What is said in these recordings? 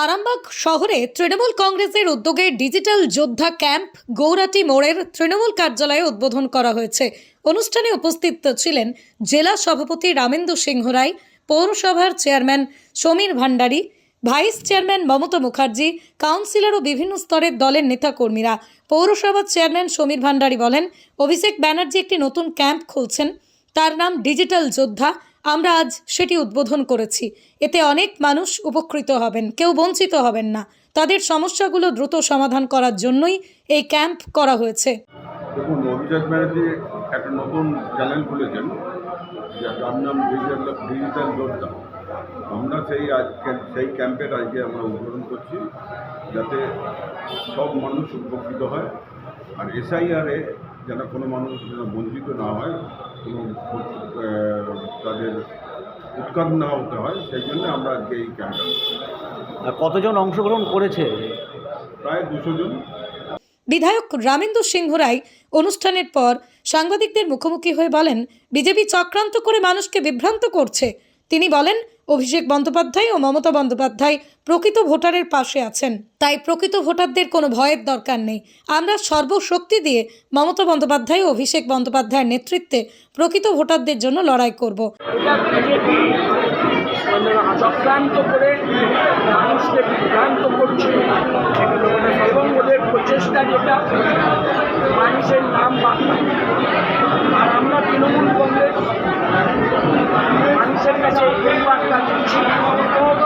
আরামবাগ শহরে তৃণমূল কংগ্রেসের উদ্যোগে ডিজিটাল যোদ্ধা ক্যাম্প গৌরাটি মোড়ের তৃণমূল কার্যালয়ে উদ্বোধন করা হয়েছে। অনুষ্ঠানে উপস্থিত ছিলেন জেলা সভাপতি রামেন্দু সিংহ রায়, পৌরসভার chairman Samir Bhandari, vice chairman Mamata Mukherjee, councillor ও বিভিন্ন স্তরের দলের নেতাকর্মীরা। পৌরসভার চেয়ারম্যান সমীর ভান্ডারী বলেন, অভিষেক ব্যানার্জি একটি নতুন ক্যাম্প খুলছেন। তার নাম ডিজিটাল যোদ্ধা। আমরা আজ সেটি উদ্বোধন করেছি। এতে অনেক মানুষ উপকৃত হবেন, কেউ বঞ্চিত হবেন না। তাদের সমস্যাগুলো দ্রুত সমাধান করার জন্যই এই ক্যাম্প করা হয়েছে। দেখুন অভিষেক ব্যানার্জি একটা নতুন চ্যানেল খুলেছেন, যার নাম ডিজিটাল যোদ্ধা আমরা সেই আজকে সেই ক্যাম্পের আজকে আমরা উদ্বোধন করছি, যাতে সব মানুষ উপকৃত হয়। আর এসআইআরে যেন কোনো মানুষ যেন বঞ্চিত না হয় কোনো তাদের উৎখাত না হতে হয় সেই জন্য আমরা আজকে এই ক্যাম্পটা আর কতজন অংশগ্রহণ করেছে? প্রায় দুশো জন। বিধায়ক রামেন্দু সিংহ রায় অনুষ্ঠানের পর সাংবাদিকদের মুখোমুখি হয়ে বলেন বিজেপি চক্রান্ত করে মানুষকে বিভ্রান্ত করছে। তিনি বলেন অভিষেক বন্দ্যোপাধ্যায় ও মমতা বন্দ্যোপাধ্যায় প্রকৃত ভোটারের পাশে আছেন। তাই প্রকৃত ভোটারদের কোনো ভয়ের দরকার নেই। আমরা সর্বশক্তি দিয়ে মমতা বন্দ্যোপাধ্যায় ও অভিষেক বন্দ্যোপাধ্যায়ের নেতৃত্বে প্রকৃত ভোটারদের জন্য লড়াই করব। চক্রান্ত করে মানুষকে বিভ্রান্ত করছে। এবং প্রচেষ্টা যেটা। মানুষের নাম আর আমরা তৃণমূল কংগ্রেস মানুষের কাছে এই বার্তা দিচ্ছি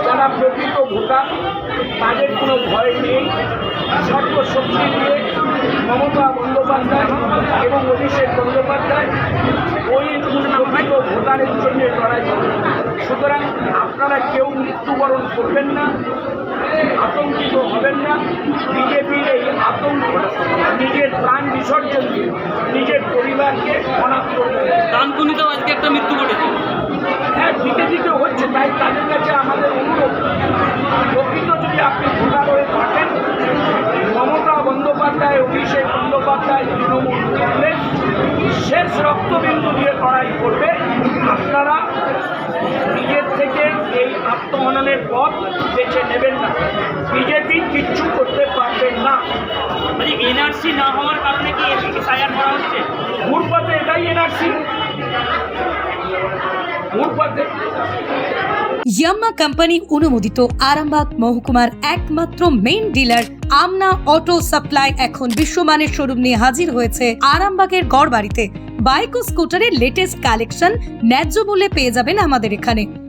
যারা প্রকৃত ভোটার তাদের কোনো ভয় নেই। সর্বশক্তি দিয়ে মমতা বন্দ্যোপাধ্যায় এবং অভিষেক বন্দ্যোপাধ্যায় ওই প্রকৃত ভোটারের জন্য লড়াই সুতরাং আপনারা কেউ মৃত্যুবরণ করবেন না আতঙ্কিত হবেন না। বিজেপির এই আতঙ্ক নিজের প্রাণ বিসর্জন দিয়ে নিজের পরিবারকে অনাথ করবে ডানকুনিতেও আজকে একটা মৃত্যু ঘটেছে। হ্যাঁ দিকে দিকে হচ্ছে তাই তাদের কাছে আমাদের অনুরোধ প্রকৃত যদি আপনি ভোটার হয়ে থাকেন মমতা বন্দ্যোপাধ্যায় অভিষেক বন্দ্যোপাধ্যায় তৃণমূল কংগ্রেস শেষ রক্তবিন্দু দিয়ে লড়াই করবে আপনারা নিজের থেকে এই আত্মহননের পথ বেছে নেবেন না। বিজেপি কিচ্ছু করতে পারবেন না। মানে এনআরসি না হওয়ার কারণে কি এসআইআর করা হচ্ছে? ঘুরপথে এটাই এনআরসি ঘুরপথে ইয়াম্মা কোম্পানি অনুমোদিত আরামবাগ মহকুমার একমাত্র main dealer Amna auto supply এখন বিশ্বমানের শোরুম নিয়ে হাজির হয়েছে আরামবাগের গড়বাড়িতে। বাইক ও স্কুটারের লেটেস্ট কালেকশন ন্যায্য মূল্যে পেয়ে যাবেন আমাদের এখানে।